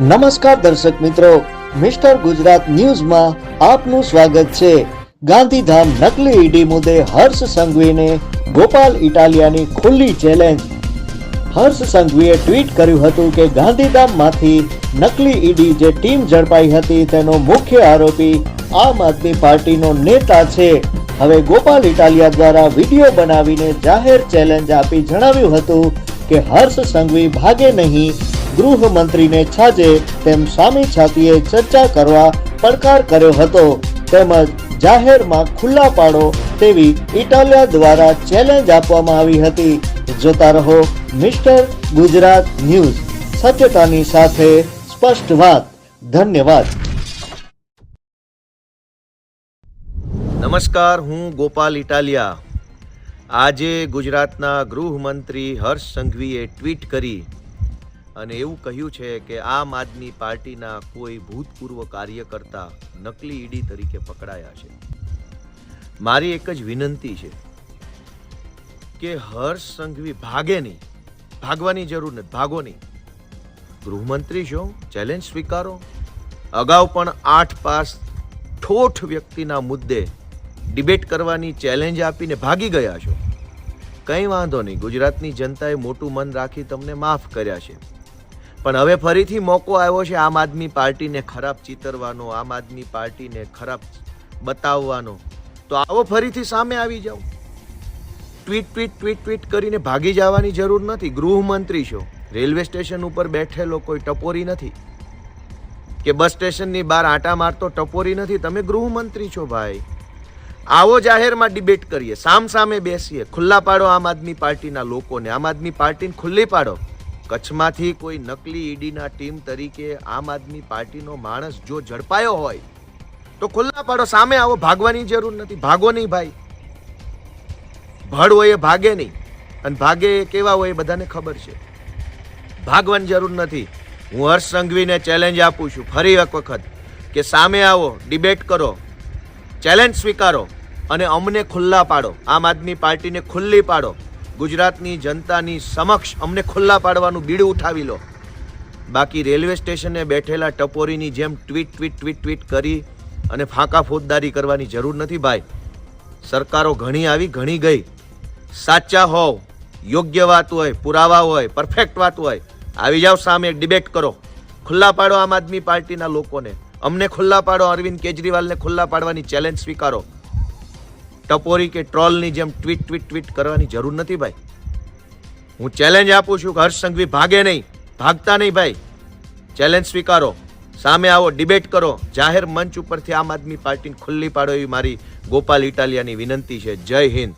નમસ્કાર દર્શક મિત્રો, મિસ્ટર ગુજરાત ન્યૂઝમાં આપનું સ્વાગત છે. ગાંધીધામ નકલી ઈડી મુદ્દે હર્ષ સંઘવીને ગોપાલ ઇટાલિયાની ખુલ્લી ચેલેન્જ. હર્ષ સંઘવીએ ટ્વીટ કર્યું હતું કે ગાંધીધામમાંથી નકલી ઈડી જે ટીમ ઝડપાઈ હતી તેનો મુખ્ય આરોપી આમ આદમી પાર્ટીનો નેતા છે. હવે ગોપાલ ઇટાલિયા દ્વારા વીડિયો બનાવીને જાહેર ચેલેન્જ આપી જણાવ્યું હતું કે હર્ષ સંઘવી ભાગે નહીં ગૃહમંત્રીને છાજે તેમ સામી છાતીએ ચર્ચા કરવા પડકાર કર્યો હતો. તેમજ જાહેરમાં ખુલ્લા પાડો તેવી ઇટાલિયા દ્વારા ચેલેન્જ આપવામાં આવી હતી. જોતા રહો મિસ્ટર ગુજરાત ન્યૂઝ. સત્યતાની સાથે સ્પષ્ટ વાત. ધન્યવાદ. નમસ્કાર, હું ગોપાલ ઇટાલિયા. આજે ગુજરાતના ગૃહમંત્રી હર્ષ સંઘવીએ ટ્વીટ કરી અને એવું કહ્યું છે કે આમ આદમી પાર્ટીના કોઈ ભૂતપૂર્વ કાર્યકર્તા નકલી ઈડી તરીકે પકડાયા છે. મારી એક જ વિનંતી છે કે હર્ષ સંઘવી ભાગે નહીં, ભાગવાની જરૂર નથી, ભાગો નહીં. ગૃહમંત્રી છો, ચેલેન્જ સ્વીકારો. અગાઉ પણ આઠ પાસ ઠોઠ વ્યક્તિના મુદ્દે ડિબેટ કરવાની ચેલેન્જ આપીને ભાગી ગયા છો. કંઈ વાંધો નહીં, ગુજરાતની જનતાએ મોટું મન રાખી તમને માફ કર્યા છે. પણ હવે ફરીથી મોકો આવ્યો છે આમ આદમી પાર્ટીને ખરાબ ચિતરવાનો, આમ આદમી પાર્ટીને ખરાબ બતાવવાનો. તો આવો ફરીથી સામે આવી જાઓ. ટ્વીટ ટ્વીટ ટ્વીટ ટ્વીટ કરીને ભાગી જવાની જરૂર નથી. ગૃહમંત્રી છો. રેલવે સ્ટેશન ઉપર બેઠેલો કોઈ ટપોરી નથી. કે બસ સ્ટેશનની બહાર આંટા મારતો ટપોરી નથી. તમે ગૃહમંત્રી છો ભાઈ. આવો જાહેરમાં ડિબેટ કરીએ. સામ સામે બેસીએ. ખુલ્લા પાડો આમ આદમી પાર્ટીના લોકોને. આમ આદમી પાર્ટીને ખુલ્લી પાડો. કચ્છમાંથી કોઈ નકલી ઈડીના ટીમ તરીકે આમ આદમી પાર્ટીનો માણસ જો ઝડપાયો હોય, તો ખુલ્લા પાડો સામે આવો, ભાગવાની જરૂર નથી. ભાગો નહીં ભાઈ. ભડ હોય એ ભાગે નહીં. અને ભાગે કેવા હોય એ બધાને ખબર છે. ભાગવાની જરૂર નથી. હું હર્ષ સંઘવીને ચેલેન્જ આપું છું ફરી એક વખત કે સામે આવો ડિબેટ કરો ચેલેન્જ સ્વીકારો અને અમને ખુલ્લા પાડો. આમ આદમી પાર્ટીને ખુલ્લી પાડો. ગુજરાતની જનતાની સમક્ષ અમને ખુલ્લા પાડવાનું બીડું ઉઠાવી લો. બાકી રેલવે સ્ટેશને બેઠેલા ટપોરીની જેમ ટ્વીટ ટ્વીટ ટ્વીટ ટ્વીટ કરી અને ફાંકા ફોજદારી કરવાની જરૂર નથી ભાઈ. સરકારો ઘણી આવી, ઘણી ગઈ. સાચા હોવ, યોગ્ય વાત હોય, પુરાવા હોય પરફેક્ટ વાત હોય. આવી જાઓ સામે ડિબેટ કરો. ખુલ્લા પાડો આમ આદમી પાર્ટીના લોકોને. અમને ખુલ્લા પાડો અરવિંદ કેજરીવાલને ખુલ્લા પાડવાની ચેલેન્જ સ્વીકારો. ટપોરી કે ટ્રોલની જેમ ટ્વીટ ટ્વીટ ટ્વીટ કરવાની જરૂર નથી ભાઈ. હું ચેલેન્જ આપું છું કે હર્ષ સંઘવી ભાગે નહીં, ભાગતા નહીં ભાઈ. ચેલેન્જ સ્વીકારો, સામે આવો ડિબેટ કરો. જાહેર મંચ ઉપરથી આમ આદમી પાર્ટીને ખુલ્લી પાડો એવી મારી ગોપાલ ઇટાલિયાની વિનંતી છે. જય હિન્દ.